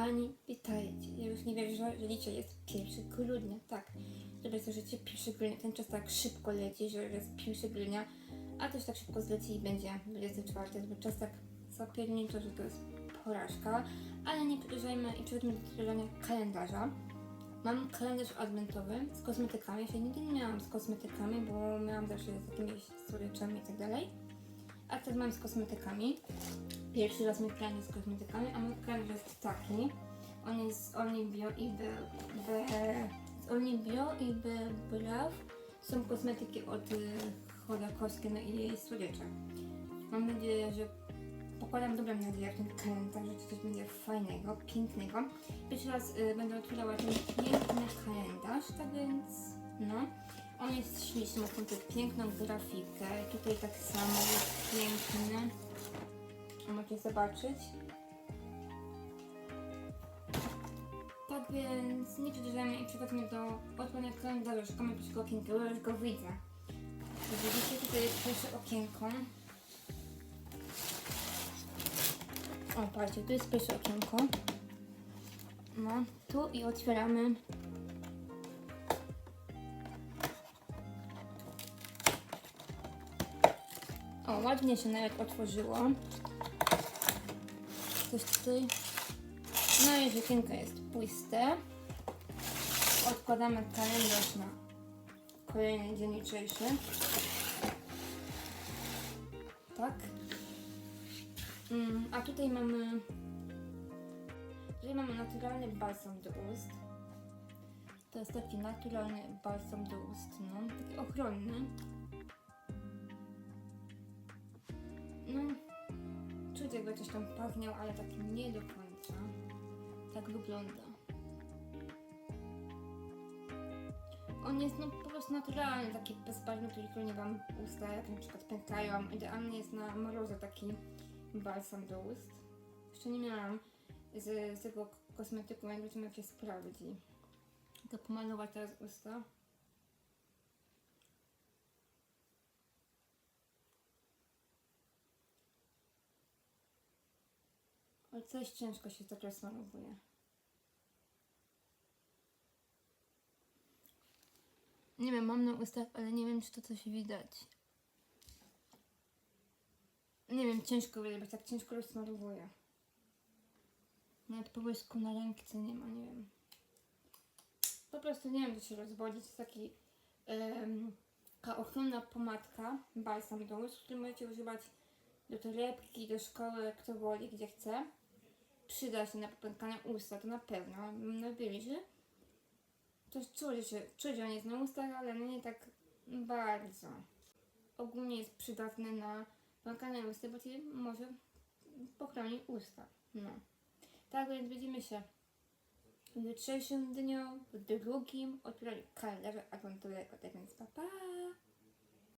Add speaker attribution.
Speaker 1: Kochani, witajcie. Ja już nie wierzę, że dzisiaj jest 1 grudnia. Tak, żeby sobie życie 1 grudnia. Ten czas tak szybko leci, że jest 1 grudnia, a też tak szybko zleci i będzie 24. Bo czas tak zapierniczo, że to jest porażka. Ale nie przedłużajmy i przejdźmy do tworzenia kalendarza. Mam kalendarz adwentowy z kosmetykami. Ja się nigdy nie miałam z kosmetykami, bo miałam zawsze z jakimiś słodyczami i tak dalej. A teraz mam z kosmetykami. Pierwszy raz kalendarz z kosmetykami, a mój kalendarz jest taki. On jest z Only Bio i Be, Be, z Only Bio i Be Braw. Są kosmetyki od y, Chodakowskiej no i jej słodycze. Mam nadzieję, że pokładam dobrą nadzieję w ten kalendarz, że coś będzie fajnego, pięknego. Pierwszy raz y, będę otwierała ten piękny kalendarz, tak więc no. On jest śliczny, ma tą piękną grafikę. Tutaj tak samo jest piękny. Możecie zobaczyć. Tak więc nie przedłużamy i przechodzimy do otworzenia kalendarza. Szukamy pierwszego okienka, bo już go widzę. Widzicie, tutaj pierwsze okienko. O, patrzcie, tu jest pierwsze okienko. No, tu i otwieramy. O, ładnie się nawet otworzyło. Coś tutaj. No i okienko jest puste. Odkładamy kalendarz na kolejny dzień jutrzejszy. Tak. Mm, a tutaj mamy. Tutaj mamy naturalny balsam do ust. To jest taki naturalny balsam do ust, no, taki ochronny. No, jakby coś tam pachniał, ale tak nie do końca. Tak wygląda. On jest no po prostu naturalny, taki bezbarwny, który nie wam usta, jak na przykład pękają. Idealnie jest na mrozy taki balsam do ust. Jeszcze nie miałam z, z tego kosmetyku, jak zobaczymy jak się sprawdzi. To pomalować teraz usta. Ale coś ciężko się to rozmalowuje. Nie wiem, mam na ustach, ale nie wiem, czy to coś widać. Nie wiem, ciężko widać, tak ciężko rozmalowuje. Nawet połysku na ręce nie ma, nie wiem. Po prostu nie wiem, co się rozwodzić. To taki ochronna pomadka, balsam do ust, który możecie używać do torebki, do szkoły, kto woli, gdzie chce. Przyda się na popękania usta, to na pewno. Mam nadzieję, że to czuć, że, czuć, on jest na ustach, ale no nie tak bardzo. Ogólnie jest przydatny na pękanie usta, bo ci może pochroni usta. No. Tak więc widzimy się w jutrzejszym dniu, w drugim otwieraniu kalendarza adwentowego. Tak więc pa pa!